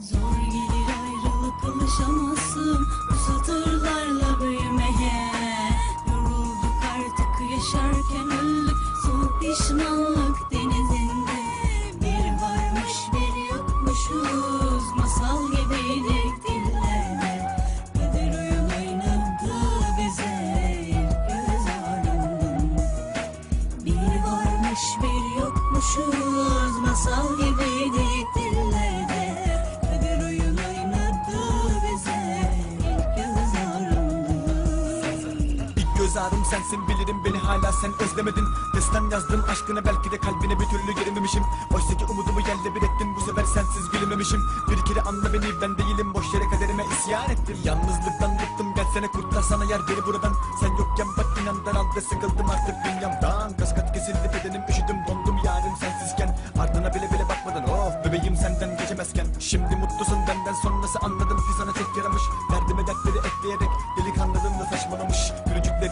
Zor gelir ayrılık alışamazsın Bu satırlarla büyümeye. Yorulduk artık yaşarken öldük. Soğuk pişmanlık denizinde. Bir varmış bir yokmuşuz. Masal gibiydik dillerde. Kader oyun oynadı göz ardından bir varmış ağrım sensin bilirim beni hala sen özlemedin. Destan yazdım aşkına belki de kalbine bir türlü girememişim Oysa ki umudumu yerle bir ettin bu sefer sensiz gülmemişim. Bir kere anla beni ben değilim boş yere kaderime isyan ettim. Yalnızlıktan bıktım gelsene kurtarsana yer beni buradan. Sen yokken bak inan daraldı sıkıldım artık dünyamdan. Kaskat kesildi bedenim üşüdüm dondum yarın sensizken. Ardına bile bile bakmadan of bebeğim senden geçemezken. Şimdi mutlusun benden sonrası anladım ki sana tek yaramış. Derdime dertleri ekleyerek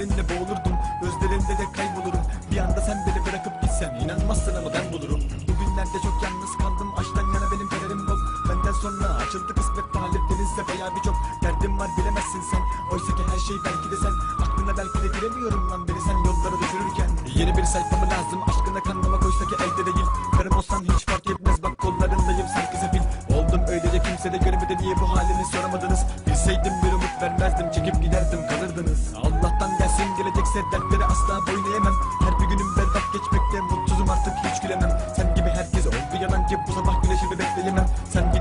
Gülücüklerinle boğulurdum gözlerinde de kaybolurum. Bir anda sen beni bırakıp gitsen inanmazsın ama ben bulurum. Bugünlerde çok yalnız kaldım aşktan yana benim kaderim bol Benden sonra açıldı kısmet denizde bayağı birçok Derdim var bilemezsin sen. Oysa ki her şey belki de sen. Aklına belki de giremiyorum lan beni sen yollara düşürürken. Yeni bir sayfa mı lazım aşkına kanmamak oysa ki elde değil. Karım olsan hiç fark etmez bak kollarındayım sanki sefil Oldum öylece kimse de görmedi. Niye bu halini soramadınız? Bilseydim bir vermezdim çekip giderdim kalırdınız. Allah'tan gelsin gelecekse dertleri asla boyun eğemem. Her bir günüm berbat geçmekte mutsuzum artık hiç gülemem. Sen gibi herkes oldu yalancı bu sabah güneşimi bekleyemem Sen